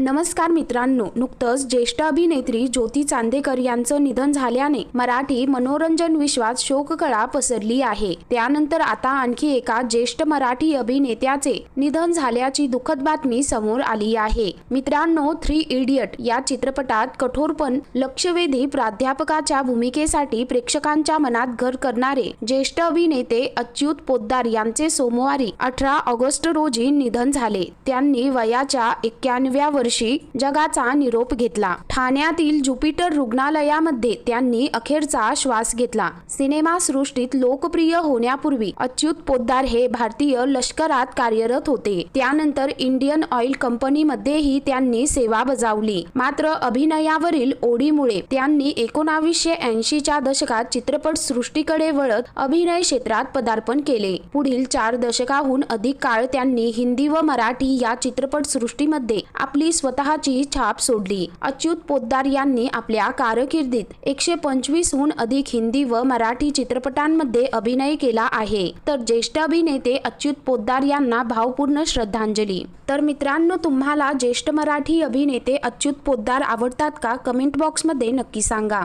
नमस्कार मित्रांनो नुकतंच ज्येष्ठ अभिनेत्री ज्योती चांदेकर यांचं निधन झाल्याने मराठी मनोरंजन विश्वात शोककळा पसरली आहे. त्यानंतर आता आणखी एका ज्येष्ठ मराठी अभिनेत्याचे निधन झाल्याची दुःखद बातमी समोर आली आहे. मित्रांनो थ्री इडियट या चित्रपटात कठोरपण लक्षवेधी प्राध्यापकाच्या भूमिकेसाठी प्रेक्षकांच्या मनात घर करणारे ज्येष्ठ अभिनेते अच्युत पोद्दार यांचे सोमवारी अठरा ऑगस्ट रोजी निधन झाले. त्यांनी वयाच्या एक्क्याण्णव्या वर्षी जगाचा निरोप घेतला. ठाण्यातील ज्युपिटर रुग्णालयामध्ये त्यांनी अखेरचा श्वास घेतला. सिनेमा सृष्टीत लोकप्रिय होण्यापूर्वी अच्युत पोद्दार हे भारतीय लष्करात कार्यरत होते. त्यानंतर इंडियन ऑइल कंपनीमध्येही त्यांनी सेवा बजावली. मात्र अभिनयावरील ओढीमुळे त्यांनी एकोणावीसशे ऐंशीच्या दशकात चित्रपट सृष्टीकडे वळत अभिनय क्षेत्रात पदार्पण केले. पुढील चार दशकाहून अधिक काळ त्यांनी हिंदी व मराठी या चित्रपट सृष्टीमध्ये आपली स्वतःची छाप सोडली. अच्युत पोद्दार यांनी आपल्या कारकिर्दीत एकशे पंचवीसहून अधिक हिंदी व मराठी चित्रपटांमध्ये अभिनय केला आहे. तर ज्येष्ठ अभिनेते अच्युत पोद्दार यांना भावपूर्ण श्रद्धांजली. तर मित्रांनो तुम्हाला ज्येष्ठ मराठी अभिनेते अच्युत पोद्दार आवडतात का? कमेंट बॉक्समध्ये नक्की सांगा.